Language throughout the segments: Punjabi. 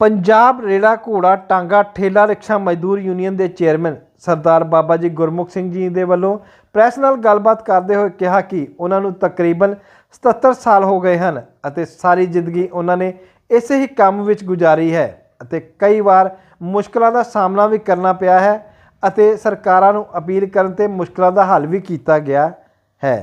ਪੰਜਾਬ ਰੇੜਾ ਘੋੜਾ ਟਾਂਗਾ ਠੇਲਾ ਰਿਕਸ਼ਾ ਮਜ਼ਦੂਰ ਯੂਨੀਅਨ ਦੇ ਚੇਅਰਮੈਨ ਸਰਦਾਰ ਬਾਬਾ ਜੀ ਗੁਰਮੁਖ ਸਿੰਘ ਜੀ ਦੇ ਵੱਲੋਂ ਪ੍ਰੈਸ ਨਾਲ ਗੱਲਬਾਤ ਕਰਦੇ ਹੋਏ ਕਿਹਾ ਕਿ ਉਹਨਾਂ ਨੂੰ ਤਕਰੀਬਨ 77 ਸਾਲ ਹੋ ਗਏ ਹਨ ਅਤੇ ਸਾਰੀ ਜ਼ਿੰਦਗੀ ਉਹਨਾਂ ਨੇ ਇਸੇ ਹੀ ਕੰਮ ਵਿੱਚ ਗੁਜ਼ਾਰੀ ਹੈ ਅਤੇ ਕਈ ਵਾਰ ਮੁਸ਼ਕਲਾਂ ਦਾ ਸਾਹਮਣਾ ਵੀ ਕਰਨਾ ਪਿਆ ਹੈ ਅਤੇ ਸਰਕਾਰਾਂ ਨੂੰ ਅਪੀਲ ਕਰਨ ਤੇ ਮੁਸ਼ਕਲਾਂ ਦਾ ਹੱਲ ਵੀ ਕੀਤਾ ਗਿਆ ਹੈ।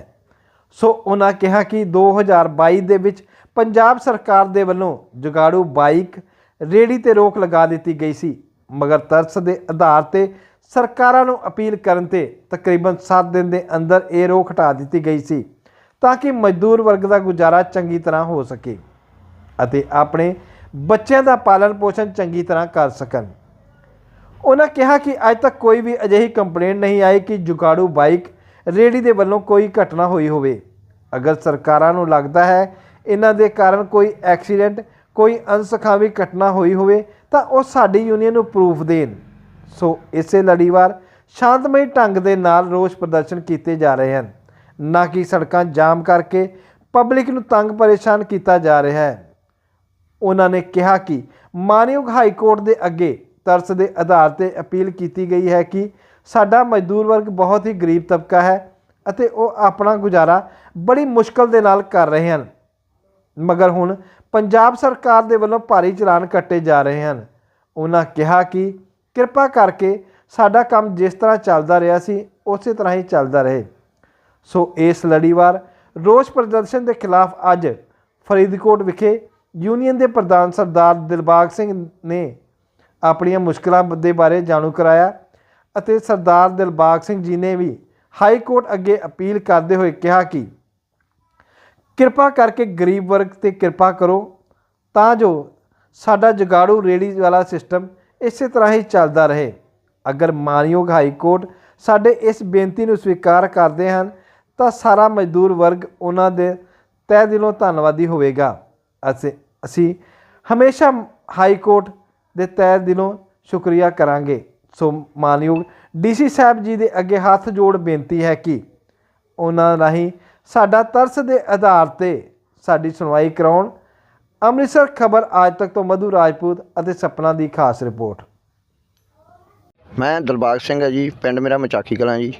ਸੋ ਉਹਨਾਂ ਕਿਹਾ ਕਿ 2022 ਦੇ ਵਿੱਚ ਪੰਜਾਬ ਸਰਕਾਰ ਦੇ ਵੱਲੋਂ ਜੁਗਾੜੂ ਬਾਈਕ ਰੇੜੀ ਤੇ ਰੋਕ ਲਗਾ ਦਿੱਤੀ ਗਈ ਸੀ, ਮਗਰ ਤਰਸ ਦੇ ਆਧਾਰ ਤੇ ਸਰਕਾਰਾਂ ਨੂੰ ਅਪੀਲ ਕਰਨ ਤੇ ਤਕਰੀਬਨ 7 ਦਿਨ ਦੇ ਅੰਦਰ ਇਹ ਰੋਕ ਹਟਾ ਦਿੱਤੀ ਗਈ ਸੀ, ਤਾਂ ਕਿ ਮਜ਼ਦੂਰ ਵਰਗ ਦਾ ਗੁਜ਼ਾਰਾ ਚੰਗੀ ਤਰ੍ਹਾਂ ਹੋ ਸਕੇ ਅਤੇ ਆਪਣੇ ਬੱਚਿਆਂ ਦਾ ਪਾਲਣ ਪੋਸ਼ਣ ਚੰਗੀ ਤਰ੍ਹਾਂ ਕਰ ਸਕਣ। ਉਹਨਾਂ ਕਿਹਾ ਕਿ ਅੱਜ ਤੱਕ ਕੋਈ ਵੀ ਅਜਿਹੀ ਕੰਪਲੇਂਟ ਨਹੀਂ ਆਈ ਕਿ ਜੁਗਾੜੂ ਬਾਈਕ ਰੇੜੀ ਦੇ ਵੱਲੋਂ ਕੋਈ ਘਟਨਾ ਹੋਈ ਹੋਵੇ। ਅਗਰ ਸਰਕਾਰਾਂ ਨੂੰ ਲੱਗਦਾ ਹੈ, ਇਹਨਾਂ ਦੇ ਕਾਰਨ ਕੋਈ ਐਕਸੀਡੈਂਟ ਕੋਈ ਅਨਸਖਾਵੀ ਘਟਨਾ ਹੋਈ ਹੋਵੇ ਤਾਂ ਉਹ ਸਾਡੀ ਯੂਨੀਅਨ ਨੂੰ ਪ੍ਰੂਫ ਦੇਣ। ਸੋ ਇਸੇ ਲੜੀਵਾਰ ਸ਼ਾਂਤਮਈ ਢੰਗ ਦੇ ਨਾਲ ਰੋਸ ਪ੍ਰਦਰਸ਼ਨ ਕੀਤੇ ਜਾ ਰਹੇ ਹਨ। ਨਾ ਕਿ ਸੜਕਾਂ ਜਾਮ ਕਰਕੇ ਪਬਲਿਕ ਨੂੰ ਤੰਗ ਪਰੇਸ਼ਾਨ ਕੀਤਾ ਜਾ ਰਿਹਾ ਹੈ। ਉਹਨਾਂ ਨੇ ਕਿਹਾ ਕਿ ਮਾਨਯੋਗ ਹਾਈ ਕੋਰਟ ਦੇ ਅੱਗੇ ਤਰਸ ਦੇ ਆਧਾਰ ਤੇ ਅਪੀਲ ਕੀਤੀ ਗਈ ਹੈ ਕਿ ਸਾਡਾ ਮਜ਼ਦੂਰ ਵਰਗ ਬਹੁਤ ਹੀ ਗਰੀਬ ਤਬਕਾ ਹੈ ਅਤੇ ਉਹ ਆਪਣਾ ਗੁਜ਼ਾਰਾ ਬੜੀ ਮੁਸ਼ਕਲ ਦੇ ਨਾਲ ਕਰ ਰਹੇ ਹਨ। ਮਗਰ ਹੁਣ ਪੰਜਾਬ ਸਰਕਾਰ ਦੇ ਵੱਲੋਂ ਭਾਰੀ ਚਲਾਨ ਕੱਟੇ ਜਾ ਰਹੇ ਹਨ। ਉਹਨਾਂ ਕਿਹਾ ਕਿ ਕਿਰਪਾ ਕਰਕੇ ਸਾਡਾ ਕੰਮ ਜਿਸ ਤਰ੍ਹਾਂ ਚੱਲਦਾ ਰਿਹਾ ਸੀ, ਉਸੇ ਤਰ੍ਹਾਂ ਹੀ ਚੱਲਦਾ ਰਹੇ। ਸੋ ਇਸ ਲੜੀਵਾਰ ਰੋਸ ਪ੍ਰਦਰਸ਼ਨ ਦੇ ਖਿਲਾਫ ਅੱਜ ਫਰੀਦਕੋਟ ਵਿਖੇ ਯੂਨੀਅਨ ਦੇ ਪ੍ਰਧਾਨ ਸਰਦਾਰ ਦਿਲਬਾਗ ਸਿੰਘ ਨੇ ਆਪਣੀਆਂ ਮੁਸ਼ਕਲਾਂ ਦੇ ਬਾਰੇ ਜਾਣੂ ਕਰਾਇਆ ਅਤੇ ਸਰਦਾਰ ਦਿਲਬਾਗ ਸਿੰਘ ਜੀ ਨੇ ਵੀ ਹਾਈ ਕੋਰਟ ਅੱਗੇ ਅਪੀਲ ਕਰਦੇ ਹੋਏ ਕਿਹਾ ਕਿ ਕਿਰਪਾ ਕਰਕੇ ਗਰੀਬ ਵਰਗ ਤੇ ਕਿਰਪਾ ਕਰੋ ਤਾਂ ਜੋ ਸਾਡਾ ਜਗਾੜੂ ਰੇੜੀ ਵਾਲਾ ਸਿਸਟਮ ਇਸੇ ਤਰ੍ਹਾਂ ਹੀ ਚੱਲਦਾ ਰਹੇ। ਅਗਰ ਮਾਨਯੋਗ ਹਾਈ ਕੋਰਟ ਸਾਡੇ ਇਸ ਬੇਨਤੀ ਨੂੰ ਸਵੀਕਾਰ ਕਰਦੇ ਹਨ, ਤਾਂ ਸਾਰਾ ਮਜ਼ਦੂਰ ਵਰਗ ਉਹਨਾਂ ਦੇ ਤਹਿ ਦਿਲੋਂ ਧੰਨਵਾਦੀ ਹੋਵੇਗਾ। ਅਸੀਂ ਅਸੀਂ ਹਮੇਸ਼ਾ ਹਾਈ ਕੋਰਟ ਦੇ ਤਹਿ ਦਿਲੋਂ ਸ਼ੁਕਰੀਆ ਕਰਾਂਗੇ। ਸੋ ਮਾਨਯੋਗ ਡੀਸੀ ਸਾਹਿਬ ਜੀ ਦੇ ਅੱਗੇ ਹੱਥ ਜੋੜ ਬੇਨਤੀ ਹੈ ਕਿ ਉਹਨਾਂ ਰਾਹੀਂ ਸਾਡਾ ਤਰਸ ਦੇ ਆਧਾਰ ਤੇ ਸਾਡੀ ਸੁਣਵਾਈ ਕਰਾਉਣ। ਅੰਮ੍ਰਿਤਸਰ ਖਬਰ ਅੱਜ ਤੱਕ ਤੋਂ ਮਧੂ ਰਾਜਪੂਤ ਅਤੇ ਸਪਨਾ ਦੀ ਖਾਸ ਰਿਪੋਰਟ। ਮੈਂ ਦਿਲਬਾਗ ਸਿੰਘ ਹੈ ਜੀ ਪਿੰਡ ਮੇਰਾ ਮਚਾਖੀ ਕਲਾਂ ਜੀ।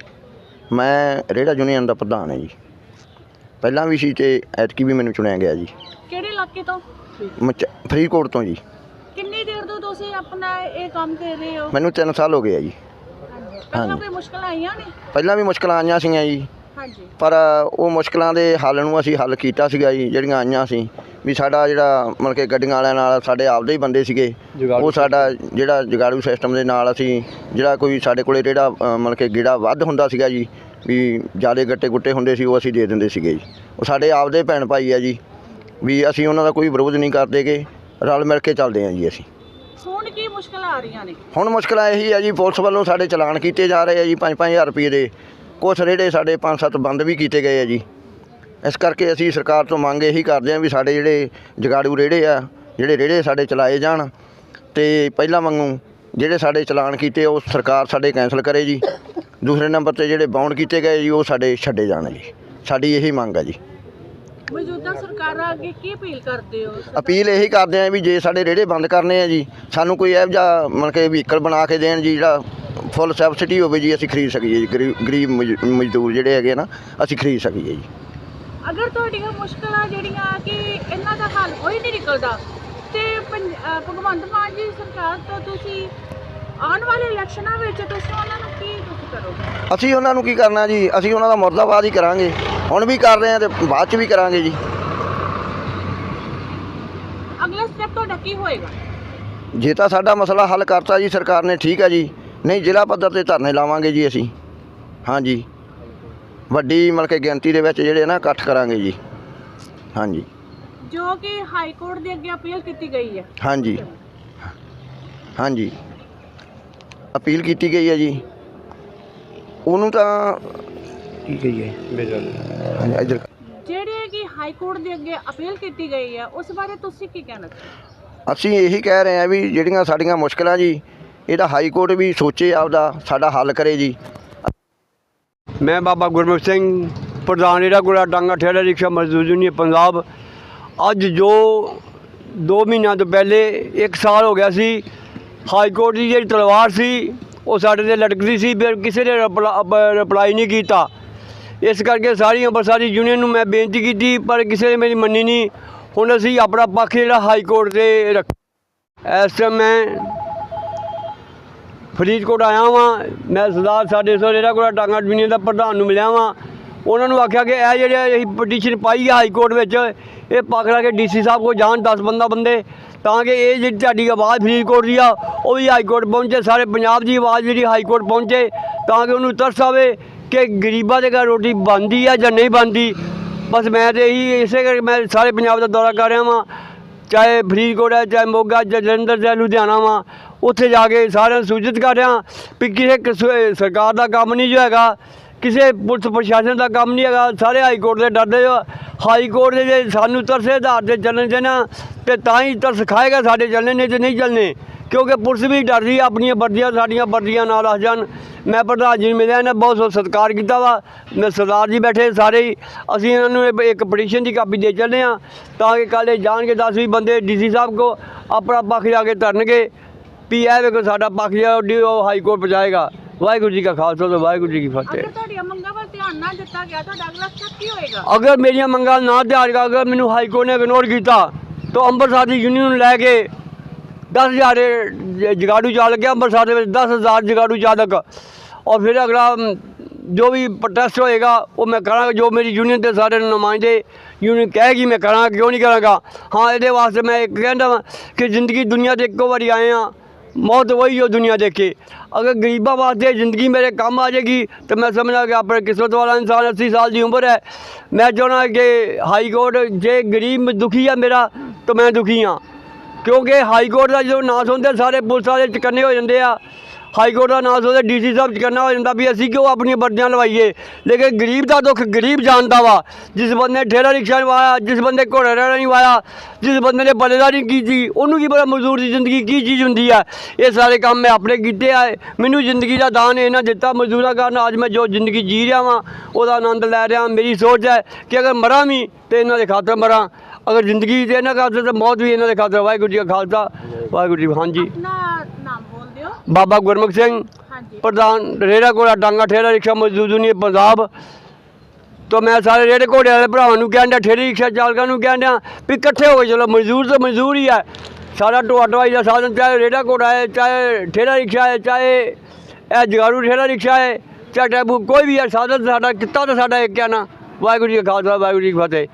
ਮੈਂ ਰੇੜਾ ਯੂਨੀਅਨ ਦਾ ਪ੍ਰਧਾਨ ਹੈ ਜੀ। ਪਹਿਲਾਂ ਵੀ ਸੀ ਤੇ ਐਤਕੀ ਵੀ ਮੈਨੂੰ ਚੁਣਿਆ ਗਿਆ ਜੀ। ਕਿਹੜੇ ਇਲਾਕੇ ਤੋਂ? ਮਚ ਫਰੀਦਕੋਟ ਤੋਂ ਜੀ। ਕਿੰਨੀ ਦੇਰ ਤੋਂ ਤੁਸੀਂ ਆਪਣਾ ਇਹ ਕੰਮ ਕਰ ਰਹੇ ਹੋ? ਮੈਨੂੰ 3 ਸਾਲ ਹੋ ਗਏ ਆ ਜੀ। ਪਹਿਲਾਂ ਹਾਂਜੀ। ਕੋਈ ਮੁਸ਼ਕਲਾਂ ਆਈਆਂ ਨੇ ਪਹਿਲਾਂ ਵੀ ਮੁਸ਼ਕਲਾਂ ਆਈਆਂ ਸੀਗੀਆਂ ਜੀ। ਹਾਂਜੀ। ਪਰ ਉਹ ਮੁਸ਼ਕਲਾਂ ਦੇ ਹੱਲ ਨੂੰ ਅਸੀਂ ਹੱਲ ਕੀਤਾ ਸੀਗਾ ਜੀ ਜਿਹੜੀਆਂ ਆਈਆਂ ਸੀ। ਵੀ ਸਾਡਾ ਜਿਹੜਾ ਮਤਲਬ ਕਿ ਗੱਡੀਆਂ ਵਾਲਿਆਂ ਨਾਲ ਸਾਡੇ ਆਪਦੇ ਹੀ ਬੰਦੇ ਸੀਗੇ। ਉਹ ਸਾਡਾ ਜਿਹੜਾ ਜਗਾੜੂ ਸਿਸਟਮ ਦੇ ਨਾਲ ਅਸੀਂ ਜਿਹੜਾ ਕੋਈ ਸਾਡੇ ਕੋਲੇ ਜਿਹੜਾ ਅ, ਮਤਲਬ ਕਿ ਗੇੜਾ ਵੱਧ ਹੁੰਦਾ ਸੀਗਾ ਜੀ ਵੀ ਜਿਆਦੇ ਗੱਟੇ ਗੁੱਟੇ ਹੁੰਦੇ ਸੀ ਉਹ ਅਸੀਂ ਦੇ ਦਿੰਦੇ ਸੀਗੇ ਜੀ। ਉਹ ਸਾਡੇ ਆਪਦੇ ਭੈਣ ਭਾਈ ਆ ਜੀ ਵੀ ਅਸੀਂ ਉਹਨਾਂ ਦਾ ਕੋਈ ਵਿਰੋਧ ਨਹੀਂ ਕਰਦੇਗੇ ਰਲ ਮਿਲ ਕੇ ਚੱਲਦੇ ਆ ਜੀ ਅਸੀਂ। ਹੁਣ ਕੀ ਮੁਸ਼ਕਲਾਂ ਆ ਰਹੀਆਂ ਨੇ? ਹੁਣ ਮੁਸ਼ਕਲਾਂ ਇਹੀ ਆ ਜੀ ਪੁਲਿਸ ਵੱਲੋਂ ਸਾਡੇ ਚਲਾਨ ਕੀਤੇ ਜਾ ਰਹੇ ਆ ਜੀ 5-5000 ਰੁਪਏ ਦੇ। ਕੁਛ ਰੇੜੇ ਸਾਡੇ 5-7 ਬੰਦ ਵੀ ਕੀਤੇ ਗਏ ਆ ਜੀ। ਇਸ ਕਰਕੇ ਅਸੀਂ ਸਰਕਾਰ ਤੋਂ ਮੰਗ ਇਹੀ ਕਰਦੇ ਆ ਵੀ ਸਾਡੇ ਜਿਹੜੇ ਜਗਾੜੂ ਰੇੜੇ ਆ ਜਿਹੜੇ ਰੇੜੇ ਸਾਡੇ ਚਲਾਏ ਜਾਣ ਤੇ ਪਹਿਲਾਂ ਵਾਂਗੂ ਜਿਹੜੇ ਸਾਡੇ ਚਲਾਨ ਕੀਤੇ ਉਹ ਸਰਕਾਰ ਸਾਡੇ ਕੈਂਸਲ ਕਰੇ ਜੀ। ਦੂਸਰੇ ਨੰਬਰ ਤੇ ਜਿਹੜੇ ਬਾਉਂਡ ਕੀਤੇ ਗਏ ਜੀ ਉਹ ਸਾਡੇ ਛੱਡੇ ਜਾਣ ਜੀ। ਸਾਡੀ ਇਹੀ ਮੰਗ ਆ ਜੀ। ਮੌਜੂਦਾ ਸਰਕਾਰਾਂ ਅੱਗੇ ਕੀ ਅਪੀਲ ਕਰਦੇ ਹੋ? ਅਪੀਲ ਇਹੀ ਕਰਦੇ ਆ ਵੀ ਜੇ ਸਾਡੇ ਰੇੜੇ ਬੰਦ ਕਰਨੇ ਆ ਜੀ ਸਾਨੂੰ ਕੋਈ ਇਹੋ ਜਿਹਾ ਮਤਲਬ ਕਿ ਵਹੀਕਲ ਬਣਾ ਕੇ ਦੇਣ ਜੀ ਜਿਹੜਾ ਫੁੱਲ ਸਬਸਿਡੀ ਹੋਵੇ ਜੀ ਅਸੀਂ ਖਰੀਦ ਸਕੀਏ ਜੀ। ਗਰੀਬ ਗਰੀਬ ਮਜ਼- ਮਜ਼ਦੂਰ ਜਿਹੜੇ ਹੈਗੇ ਨਾ ਅਸੀਂ ਖਰੀਦ ਸਕੀਏ ਜੀ। ਅਗਰ ਤੁਹਾਡੀਆਂ ਮੁਸ਼ਕਲਾਂ ਜਿਹੜੀਆਂ ਕਿ ਇਹਨਾਂ ਦਾ ਹੱਲ ਕੋਈ ਨਹੀਂ ਨਿਕਲਦਾ ਤੇ ਪੰਜ- ਅਹ ਭਗਵੰਤ ਮਾਨ ਜੀ ਸਰਕਾਰ ਤੋਂ ਤੁਸੀਂ ਆਉਣ ਵਾਲੇ ਇਲੈਕਸ਼ਨਾਂ ਵਿੱਚ ਤੁਸੀਂ ਉਹਨਾਂ ਨੂੰ ਕੀ ਕੁਝ ਕਰੋਗੇ? ਅਸੀਂ ਉਹਨਾਂ ਨੂੰ ਕੀ ਕਰਨਾ ਜੀ? ਅਸੀਂ ਉਹਨਾਂ ਦਾ ਮੁਰਦਾਬਾਦ ਹੀ ਕਰਾਂਗੇ। ਹੁਣ ਵੀ ਕਰ ਰਹੇ ਆ ਤੇ ਬਾਅਦ ਚ ਵੀ ਕਰਾਂਗੇ ਜੀ। ਅਗਲਾ ਸਟੈਪ ਤੁਹਾਡਾ ਕੀ ਹੋਏਗਾ? ਜੇ ਤਾਂ ਸਾਡਾ ਮਸਲਾ ਹੱਲ ਕਰਤਾ ਜੀ ਸਰਕਾਰ ਨੇ ਠੀਕ ਹੈ ਜੀ। ਨਹੀਂ ਜ਼ਿਲ੍ਹਾ ਪੱਧਰ ਤੇ ਧਰਨੇ ਲਾਵਾਂਗੇ ਜੀ ਅਸੀਂ। ਹਾਂਜੀ। ਵੱਡੀ ਮਤਲਬ ਕਿ ਗਿਣਤੀ ਦੇ ਵਿੱਚ ਜਿਹੜੇ ਨਾ ਇਕੱਠ ਕਰਾਂਗੇ ਜੀ। ਹਾਂਜੀ। ਜੋ ਕਿ ਹਾਈ ਕੋਰਟ ਦੇ ਅੱਗੇ ਅਪੀਲ ਕੀਤੀ ਗਈ ਹੈ। ਹਾਂਜੀ। ਹਾਂਜੀ। ਅਪੀਲ ਕੀਤੀ ਗਈ ਹੈ ਜੀ। ਉਹਨੂੰ ਤਾਂ ਕੀ ਗਈ ਹੈ ਹਾਂਜੀ ਇੱਧਰ। ਜਿਹੜੇ ਕਿ ਹਾਈ ਕੋਰਟ ਦੇ ਅੱਗੇ ਅਪੀਲ ਕੀਤੀ ਗਈ ਹੈ ਉਸ ਬਾਰੇ ਤੁਸੀਂ ਕੀ ਕਹਿਣਾ ਚਾਹੁੰਦੇ ਅਸੀਂ ਇਹੀ ਕਹਿ ਰਹੇ ਹਾਂ ਵੀ ਜਿਹੜੀਆਂ ਸਾਡੀਆਂ ਮੁਸ਼ਕਲਾਂ ਜੀ ਇਹਦਾ ਹਾਈ ਕੋਰਟ ਵੀ ਸੋਚੇ ਆਪਦਾ, ਸਾਡਾ ਹੱਲ ਕਰੇ ਜੀ। ਮੈਂ ਬਾਬਾ ਗੁਰਮੁਖ ਸਿੰਘ, ਪ੍ਰਧਾਨ ਜਿਹੜਾ ਗੁੜਾ ਡਾਂਗਾ ਠੇਲਾ ਰਿਕਸ਼ਾ ਮਜ਼ਦੂਰ ਯੂਨੀਅਨ ਪੰਜਾਬ। ਅੱਜ ਜੋ 2 ਮਹੀਨਿਆਂ ਤੋਂ ਪਹਿਲੇ 1 ਸਾਲ ਹੋ ਗਿਆ ਸੀ, ਹਾਈ ਕੋਰਟ ਦੀ ਜਿਹੜੀ ਤਲਵਾਰ ਸੀ, ਉਹ ਸਾਡੇ ਤੇ ਲਟਕਦੀ ਸੀ, ਫਿਰ ਕਿਸੇ ਨੇ ਰਿਪਲਾਈ ਨਹੀਂ ਕੀਤਾ। ਇਸ ਕਰਕੇ ਸਾਰੀ ਅੰਮ੍ਰਿਤਸਰੀ ਯੂਨੀਅਨ ਨੂੰ ਮੈਂ ਬੇਨਤੀ ਕੀਤੀ, ਪਰ ਕਿਸੇ ਨੇ ਮੇਰੀ ਮੰਨੀ ਨਹੀਂ। ਹੁਣ ਅਸੀਂ ਆਪਣਾ ਪੱਖ ਜਿਹੜਾ ਹਾਈ ਕੋਰਟ ਤੇ ਰੱਖ ਇਸ ਟਾਈਮ ਮੈਂ ਫਰੀਦਕੋਟ ਆਇਆ ਵਾਂ, ਮੈਂ ਸਰਦਾਰ ਸਾਡੇ ਸੋਰੇਰਾ ਕੋਲ ਟਾਂਗਾ ਯੂਨੀਅਨ ਦਾ ਪ੍ਰਧਾਨ ਨੂੰ ਮਿਲਿਆ ਵਾਂ। ਉਹਨਾਂ ਨੂੰ ਆਖਿਆ ਕਿ ਇਹ ਜਿਹੜੇ ਅਸੀਂ ਪਟੀਸ਼ਨ ਪਾਈ ਆ ਹਾਈ ਕੋਰਟ ਵਿੱਚ, ਇਹ ਪੱਖ ਲਾ ਕੇ ਡੀਸੀ ਸਾਹਿਬ ਕੋਲ ਜਾਣ 10 ਬੰਦਾ ਬੰਦੇ, ਤਾਂ ਕਿ ਇਹ ਜਿਹੜੀ ਤੁਹਾਡੀ ਆਵਾਜ਼ ਫਰੀਦਕੋਟ ਦੀ ਆ, ਉਹ ਵੀ ਹਾਈ ਕੋਰਟ ਪਹੁੰਚੇ, ਸਾਰੇ ਪੰਜਾਬ ਦੀ ਆਵਾਜ਼ ਜਿਹੜੀ ਹਾਈ ਕੋਰਟ ਪਹੁੰਚੇ, ਤਾਂ ਕਿ ਉਹਨੂੰ ਤਰਸ ਆਵੇ ਕਿ ਗਰੀਬਾਂ ਦੇ ਘਰ ਰੋਟੀ ਬਣਦੀ ਆ ਜਾਂ ਨਹੀਂ ਬਣਦੀ। ਬਸ ਮੈਂ ਤੇ ਇਹੀ ਇਸੇ ਕਰਕੇ ਮੈਂ ਸਾਰੇ ਪੰਜਾਬ ਦਾ ਦੌਰਾ ਕਰ ਰਿਹਾ ਵਾਂ। ਚਾਹੇ ਫਰੀਦਕੋਟ ਹੈ, ਚਾਹੇ ਮੋਗਾ ਜਾਂ ਜਲੰਧਰ ਜਾਂ ਲੁਧਿਆਣਾ ਵਾ, ਉੱਥੇ ਜਾ ਕੇ ਸਾਰਿਆਂ ਨੂੰ ਸੂਚਿਤ ਕਰ ਰਿਹਾ ਵੀ ਕਿਸੇ ਕਿਸ- ਸਰਕਾਰ ਦਾ ਕੰਮ ਨਹੀਂ ਜੋ ਹੈਗਾ, ਕਿਸੇ ਪੁਲਿਸ ਪ੍ਰਸ਼ਾਸਨ ਦਾ ਕੰਮ ਨਹੀਂ ਹੈਗਾ, ਸਾਰੇ ਹਾਈ ਕੋਰਟ ਦੇ ਡਰਦੇ ਹੋ। ਹਾਈ ਕੋਰਟ ਦੇ ਜੇ ਸਾਨੂੰ ਤਰਸੇ ਆਧਾਰ ਤੇ ਚੱਲਣ ਦੇ ਨਾ ਤੇ ਤਾਂ ਹੀ ਤਰਸ ਖਾਏਗਾ ਸਾਡੇ ਚੱਲਣੇ ਨਹੀਂ ਤੇ ਨਹੀਂ ਚੱਲਣੇ। ਕਿਉਂਕਿ ਪੁਲਿਸ ਵੀ ਡਰਦੀ ਆ ਆਪਣੀਆਂ ਵਰਦੀਆਂ ਸਾਡੀਆਂ ਵਰਦੀਆਂ ਨਾਲ ਆ ਜਾਣ। ਮੈਂ ਪ੍ਰਧਾਨ ਜੀ ਨੂੰ ਮਿਲਿਆ ਇਹਨਾਂ ਬਹੁਤ ਬਹੁਤ ਸਤਿਕਾਰ ਕੀਤਾ ਵਾ। ਮੈਂ ਸਰਦਾਰ ਜੀ ਬੈਠੇ ਸਾਰੇ ਹੀ। ਅਸੀਂ ਇਹਨਾਂ ਨੂੰ ਇੱਕ ਪਟੀਸ਼ਨ ਦੀ ਕਾਪੀ ਦੇ ਚੱਲੇ ਆ ਤਾਂ ਕਿ ਕੱਲ੍ਹ ਜਾਣਗੇ 10 ਵੀਹ ਬੰਦੇ ਡੀਸੀ ਸਾਹਿਬ ਕੋ ਆਪਣਾ ਪੱਖ ਜਾ ਕੇ ਧਰਨਗੇ। ਵੀ ਇਹ ਵੇਖੋ ਸਾਡਾ ਪੱਖ ਡੀ- ਉਹ ਹਾਈ ਕੋਰਟ ਪਹੁੰਚਾਏਗਾ। ਵਾਹਿਗੁਰੂ ਜੀ ਕਾ ਖਾਲਸਾ ਤੇ ਵਾਹਿਗੁਰੂ ਜੀ ਕੀ ਫਤਿਹ। ਅਗਰ ਤੁਹਾਡੀਆਂ ਮੰਗਾਂ ਵੱਲ ਧਿਆਨ ਨਾ ਦਿੱਤਾ ਗਿਆ ਤੁਹਾਡਾ ਅਗਲਾ ਸਟੈਪ ਕੀ ਹੋਏਗਾ? ਅਗਰ ਮੇਰੀਆਂ ਮੰਗਾਂ ਨਾ ਧਿਆਨ ਕਰ ਅਗਰ ਮੈਨੂੰ ਹਾਈ ਕੋਰਟ ਨੇ ਇਗਨੋਰ ਕੀਤਾ ਤਾਂ ਅੰਮ੍ਰਿਤਸਰ ਦੀ ਯੂਨੀਅਨ ਲੈ ਕੇ 10000 ਜ- ਜਗਾੜੂ ਚਾਲਕ ਗਿਆ ਅੰਮ੍ਰਿਤਸਰ ਦੇ ਵਿੱਚ 10000 ਜਗਾੜੂ ਚਾਲਕ। ਔਰ ਫਿਰ ਅਗਲਾ ਜੋ ਵੀ ਪ੍ਰੋਟੈਸਟ ਹੋਏਗਾ, ਉਹ ਮੈਂ ਕਰਾਂਗਾ, ਜੋ ਮੇਰੀ ਯੂਨੀਅਨ ਦੇ ਸਾਰੇ ਨੁਮਾਇੰਦੇ ਯੂਨੀਅਨ ਕਹੇਗੀ, ਮੈਂ ਕਰਾਂਗਾ, ਕਿਉਂ ਨਹੀਂ ਕਰਾਂਗਾ? ਹਾਂ, ਇਹਦੇ ਵਾਸਤੇ ਮੈਂ ਇੱਕ ਕਹਿੰਦਾ ਵਾਂ ਕਿ ਜ਼ਿੰਦਗੀ ਦੁਨੀਆ ਤੇ ਇੱਕੋ ਵਾਰੀ ਆਏ ਆ। ਮੌਤ ਵਹੀ ਹੋ ਦੁਨੀਆ ਦੇਖੇ ਅਗਰ ਗਰੀਬਾਂ ਵਾਸਤੇ ਜ਼ਿੰਦਗੀ ਮੇਰੇ ਕੰਮ ਆ ਜਾਏਗੀ, ਤਾਂ ਮੈਂ ਸਮਝਦਾ ਕਿ ਆਪਣੇ ਕਿਸਮਤ ਵਾਲਾ ਇਨਸਾਨ 80 ਸਾਲ ਦੀ ਉਮਰ ਹੈ। ਮੈਂ ਚਾਹੁੰਦਾ ਕਿ ਹਾਈ ਕੋਰਟ, ਜੇ ਗਰੀਬ ਦੁਖੀ ਆ ਮੇਰਾ, ਤਾਂ ਮੈਂ ਦੁਖੀ ਹਾਂ ਕਿਉਂਕਿ ਹਾਈ ਕੋਰਟ ਦਾ ਜਦੋਂ ਨਾਂ ਸੁਣਦੇ ਸਾਰੇ ਪੁਲਿਸ ਵਾਲੇ ਚਕੰਨੇ ਹੋ ਜਾਂਦੇ ਆ। ਹਾਈ ਕੋਰਟ ਦਾ ਨਾਂ ਸੁਣਦੇ ਡੀਸੀ ਸਾਹਿਬ ਚਕੰਨਾ ਹੋ ਜਾਂਦਾ ਵੀ ਅਸੀਂ ਕਿਉਂ ਆਪਣੀਆਂ ਵਰਦੀਆਂ ਲਵਾਈਏ? ਲੇਕਿਨ ਗਰੀਬ ਦਾ ਦੁੱਖ ਗਰੀਬ ਜਾਣਦਾ ਵਾ। ਜਿਸ ਬੰਦੇ ਨੇ ਠੇਲਾ ਰਿਕਸ਼ਾ ਨਹੀਂ ਵਾਇਆ, ਜਿਸ ਬੰਦੇ ਘੋੜਾ ਰੇੜਾ ਨਹੀਂ ਵਾਇਆ, ਜਿਸ ਬੰਦੇ ਨੇ ਬਲੇਦਾਰੀ ਕੀਤੀ, ਉਹਨੂੰ ਕੀ ਪਤਾ ਮਜ਼ਦੂਰ ਦੀ ਜ਼ਿੰਦਗੀ ਕੀ ਚੀਜ਼ ਹੁੰਦੀ ਆ। ਇਹ ਸਾਰੇ ਕੰਮ ਮੈਂ ਆਪਣੇ ਕੀਤੇ ਆ। ਮੈਨੂੰ ਜ਼ਿੰਦਗੀ ਦਾ ਦਾਨ ਇਹਨਾਂ ਦਿੱਤਾ ਮਜ਼ਦੂਰਾਂ ਕਾਰਨ। ਅੱਜ ਮੈਂ ਜੋ ਜ਼ਿੰਦਗੀ ਜੀ ਰਿਹਾ ਵਾਂ, ਉਹਦਾ ਆਨੰਦ ਲੈ ਰਿਹਾ। ਮੇਰੀ ਸੋਚ ਹੈ ਕਿ ਅਗਰ ਮਰਾਂ ਵੀ ਤੇ ਇਹਨਾਂ ਦੇ ਖਾਤਰ ਮਰਾਂ। ਅਗਰ ਜ਼ਿੰਦਗੀ ਤੇ ਇਹਨਾਂ ਖਾਤਰ ਤੇ ਮੌਤ ਵੀ ਇਹਨਾਂ ਦੇ ਖਾਤਰ ਵਾਹਿਗੁਰੂ ਜੀ ਕਾ ਖਾਲਸਾ ਵਾਹਿਗੁਰੂ ਜੀ। ਹਾਂਜੀ। ਨਾਮ ਬੋਲ ਦਿਓ। ਬਾਬਾ ਗੁਰਮੁਖ ਸਿੰਘ ਪ੍ਰਧਾਨ ਰੇੜਾ ਕੋਲਾ ਡਾਂਗਾ ਠੇਲਾ ਰਿਕਸ਼ਾ ਮਜ਼ਦੂਰ ਯੂਨੀਅਨ ਪੰਜਾਬ ਤੋਂ ਮੈਂ ਸਾਰੇ ਰੇੜੇ ਘੋੜੇ ਵਾਲੇ ਭਰਾਵਾਂ ਨੂੰ ਕਹਿੰਦਾ ਠੇਰੀ ਰਿਕਸ਼ਾ ਚਾਲਕਾਂ ਨੂੰ ਕਹਿੰਦਾ ਵੀ ਇਕੱਠੇ ਹੋ ਕੇ ਚਲੋ ਮਜ਼ਦੂਰ ਤਾਂ ਮਜ਼ਦੂਰ ਹੀ ਹੈ ਸਾਡਾ ਢੋਆ ਢਵਾਈ ਦਾ ਸਾਧਨ ਚਾਹੇ ਰੇੜਾ ਘੋੜਾ ਹੈ ਚਾਹੇ ਠੇਲਾ ਰਿਕਸ਼ਾ ਹੈ ਚਾਹੇ ਇਹ ਜਗਾਰੂ ਠੇਲਾ ਰਿਕਸ਼ਾ ਹੈ ਚਾਹੇ ਟੈਂਪੂ ਕੋਈ ਵੀ ਹੈ ਸਾਧਨ ਸਾਡਾ ਕਿੱਤਾ ਤਾਂ ਸਾਡਾ ਇੱਕ ਹੈ ਨਾ। ਵਾਹਿਗੁਰੂ ਜੀ ਖਾਲਸਾ ਵਾਹਿਗੁਰੂ ਜੀ ਫਤਿਹ।